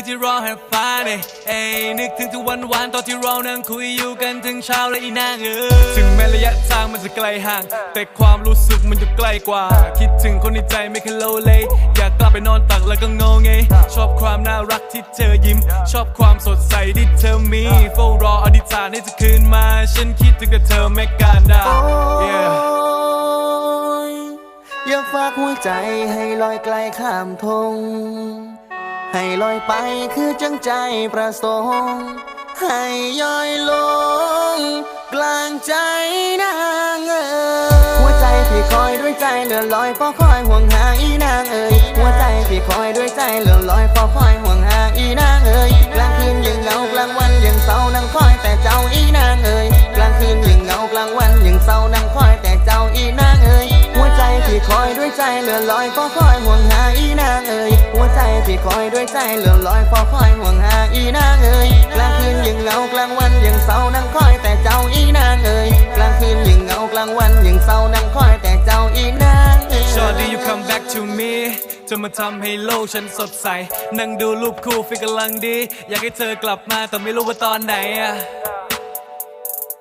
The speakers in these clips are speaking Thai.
คือที่รอแหกฟ้าเนี่ยเอ้ยนึกถึงทุกวันวานๆตอนที่เรานั่งคุยอยู่กันถึงเช้าและอีนางเออถึงแม้ระยะทางมันจะไกลห่าง แต่ความรู้สึกมันอยู่ใกล้กว่า คิดถึงคนในใจไม่เคยโลเลอยากกลับไปนอนตักแล้วก็งงเงชอบความน่ารักที่เธอยิ้ม ชอบความสดใสที่เธอมีเฝ้ารออธิษฐานให้เธอคืนมา ฉันคิดถึงแต่เธอไม่การดา yeah อยากฝากหัวใจให้ลอยไกลข้ามทง ให้ลอยไปคือจังใจประสงค์ ให้ย้อยลง กลางใจนางเอ๋ยหัวใจที่คอยด้วยใจเลื่อนลอยเพราะคอยห่วงหาอีนางเอ๋ยหัวใจที่คอยด้วยใจเลื่อนลอยเพราะคอยห่วงหาอีนางเอ๋ยกลางคืนยังเหงากลางวันยังเศร้านั่งคอยแต่เจ้าอีนางเอ๋ยกลางคืนยังเหงากลางวันยังเศร้านั่งคอย ใจเลื่อนลอยเพราะคอยห่วงหาอีนางเอ๋ยหัวใจที่คอยด้วยใจเลื่อนลอยเพราะคอยห่วงหาอีนางเอ๋ยกลางคืนยังเหงากลางวันยังเศร้านั่งคอยแต่เจ้าอีนางเอ๋ยกลางคืนยังเหงากลางวันยังเศร้านั่งคอยแต่เจ้าอีนางเอ๋ย Shorty you come back to me จะมาทำให้โลกฉันสดใส นั่งดูรูปคู่ฟิกกำลังดี อยากให้เธอกลับมาแต่ไม่รู้ว่าตอนไหนอะ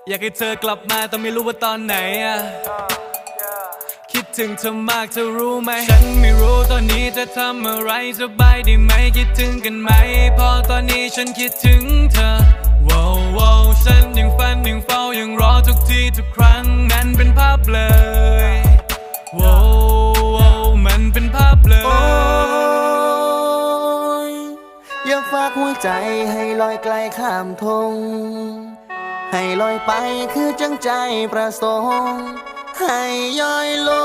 อยากให้เธอกลับมาแต่ไม่รู้ว่าตอนไหนอะ คิดถึงเธอมากเธอรู้ไหม ฉันไม่รู้ตอนนี้จะทำอะไรสบายดีไหมคิดถึงกันไหม พอตอนนี้ฉันคิดถึงเธอว้าวว้าวฉันยังฝันยังเฝ้ายังรอทุกทีทุกครั้งนั้นเป็นภาพเลยว้าวว้าวมันเป็นภาพเลยโอ้ยอยากฝากหัวใจให้ลอยไกลข้ามทง ให้ลอยไปคือจังใจประสงค์ ให้ย้อยลง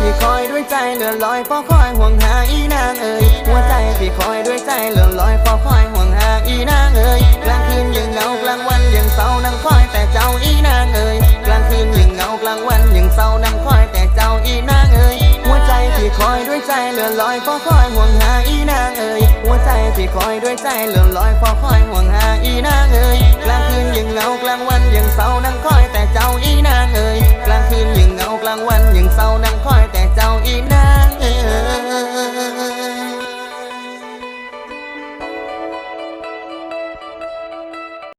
ที่คอยด้วยใจเลื่อนลอยเพราะคอยห่วงหาอีนางเอ๋ยหัวใจที่คอยด้วยใจเลื่อนลอยเพราะคอยห่วงหาอีนางเอ๋ยกลางคืนยังเหงากลางวันยังเศร้านั่งคอยแต่เจ้าอีนางเอ๋ยกลางคืนยังเหงากลางวันยังเศร้านั่งคอยแต่เจ้าอีนางเอ๋ยหัวใจที่คอยด้วยใจเลื่อนลอยเพราะคอยห่วงหาอีนางเอ๋ยหัวใจที่คอยด้วยใจเลื่อนลอยเพราะคอยห่วงหาอีนางเอ๋ยกลางคืนยังเหงากลางวันยังเศร้านั่งคอยแต่เจ้าอีนางเอ๋ยกลางคืนยังเหงากลางวันยังเศร้านั่ง